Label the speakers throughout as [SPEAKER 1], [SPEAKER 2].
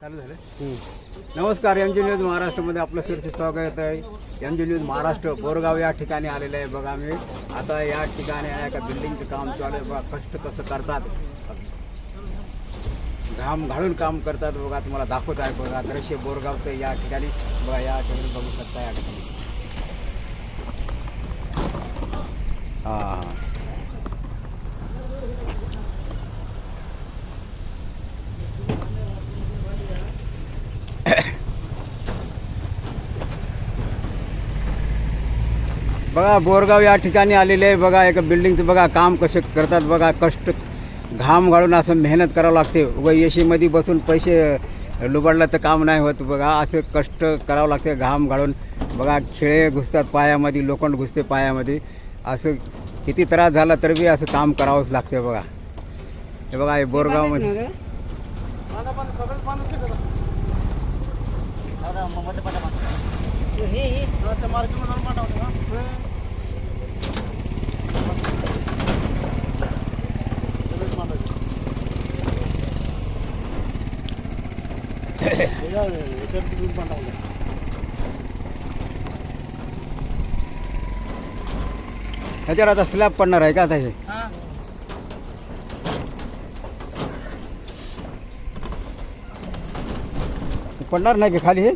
[SPEAKER 1] चालू झालं. नमस्कार एम जी न्यूज महाराष्ट्रामध्ये आपलं सरसे स्वागत आहे. M G news Maharashtra Borgaon या ठिकाणी आलेलं आहे बघा मी. आता या ठिकाणी एका बिल्डिंगचं काम चालू आहे बघा कष्ट कसं करतात. घाम घालून काम करतात बघा तुम्हाला दाखवत आहे बघा दृश्य बोरगावचं या ठिकाणी. बघा या ठिकाणी बघू शकता या ठिकाणी. बघा बोरगाव या ठिकाणी आलेले आहे. बघा एका बिल्डिंगचं बघा काम कसे करतात बघा. कष्ट घाम घालून असं मेहनत करावं लागते. व एशीमध्ये बसून पैसे लुबडलं तर काम नाही होत. बघा असे कष्ट करावं लागते. घाम घालून बघा खिळे घुसतात पायामध्ये लोखंड घुसते पायामध्ये. असं किती त्रास झाला तर बी असं काम करावंच लागते बघा. हे बघा हे बोरगावमध्ये ह्याच्यावर आता स्लॅब पडणार आहे का आता हे. पडणार नाही का खाली हे?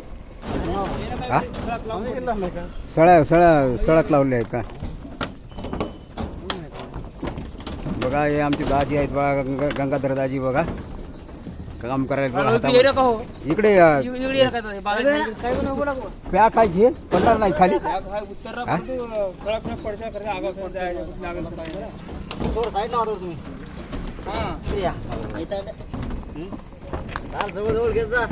[SPEAKER 1] हा? सळ्या सळ्या सळक लावले आहेत का? बघा हे आमची दाजी आहेत बघा गंगा गंगाधर दाजी बघा. काम करायला बघा हातामध्ये. इकडे अ, प्या खायची पडणार नाही खाली. हा?
[SPEAKER 2] जवळ घेत जा.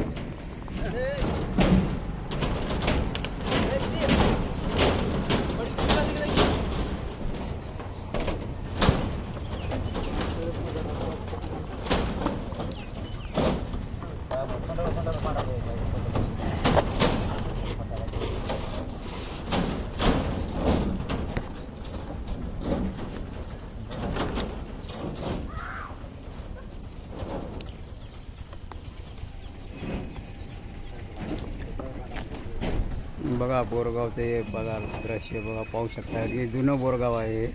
[SPEAKER 1] बघा बोरगावचं हे बघा दृश्य बघा पाहू शकता. हे जुनं बोरगाव आहे.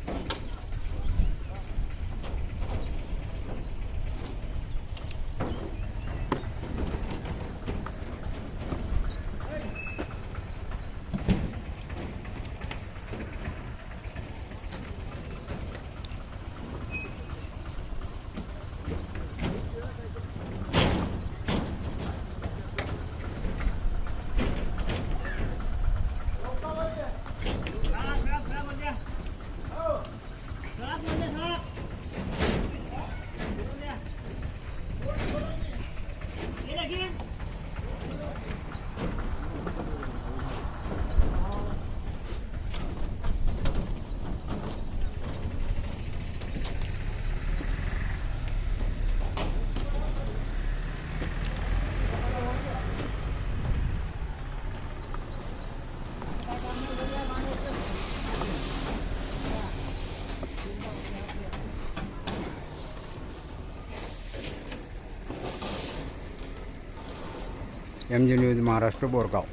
[SPEAKER 1] M G news Maharashtra Borgaon.